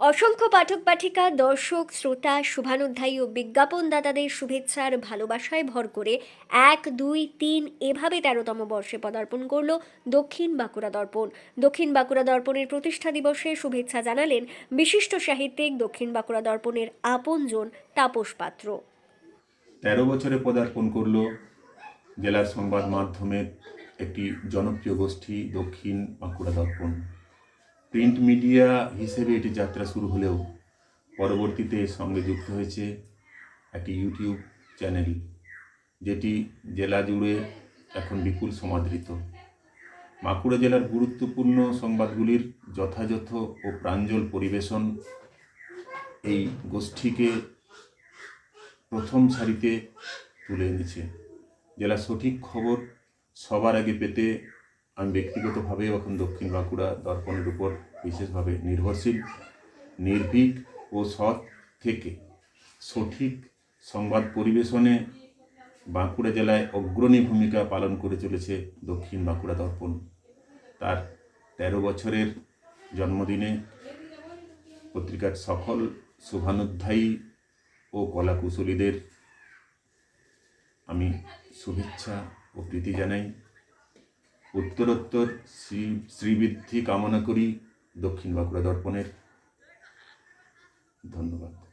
অসংখ্য পাঠক পাঠিকা, দর্শক, শ্রোতা, শুভানুধ্যায়ী ও বিজ্ঞাপনদাতাদের শুভেচ্ছার ভালোবাসায় ভর করে এক, দুই, তিন এভাবে তেরোতম বর্ষে পদার্পণ করল দক্ষিণ বাঁকুড়া দর্পণ। দক্ষিণ বাঁকুড়া দর্পণের প্রতিষ্ঠা দিবসে শুভেচ্ছা জানালেন বিশিষ্ট সাহিত্যিক দক্ষিণ বাঁকুড়া দর্পণের আপনজন তাপস পাত্র। তেরো বছরে পদার্পণ করল জেলার সংবাদ মাধ্যমের একটি জনপ্রিয় গোষ্ঠী দক্ষিণ বাঁকুড়া দর্পণ। প্রিন্ট মিডিয়া হিসেবে এটি যাত্রা শুরু হলেও পরবর্তীতে এর সঙ্গে যুক্ত হয়েছে একটি ইউটিউব চ্যানেল, যেটি জেলা জুড়ে এখন বিপুল সমাদৃত। বাঁকুড়া জেলার গুরুত্বপূর্ণ সংবাদগুলির যথাযথ ও প্রাঞ্জল পরিবেশন এই গোষ্ঠীকে প্রথম সারিতে তুলে এনেছে। জেলার সঠিক খবর সবার আগে পেতে আমি ব্যক্তিগতভাবেও এখন দক্ষিণ বাঁকুড়া দর্পণের উপর বিশেষভাবে নির্ভরশীল, নির্ভীক ও সৎ থেকে সঠিক সংবাদ পরিবেশনে বাঁকুড়া জেলায় অগ্রণী ভূমিকা পালন করে চলেছে দক্ষিণ বাঁকুড়া দর্পণ। তার তেরো বছরের জন্মদিনে পত্রিকার সকল শুভানুধ্যায়ী ও কলাকুশলীদের আমি শুভেচ্ছা ও প্রীতি জানাই। উত্তরোত্তর শ্রী শ্রীবৃদ্ধি কামনা করি দক্ষিণ বাঁকুড়া দর্পণের। ধন্যবাদ।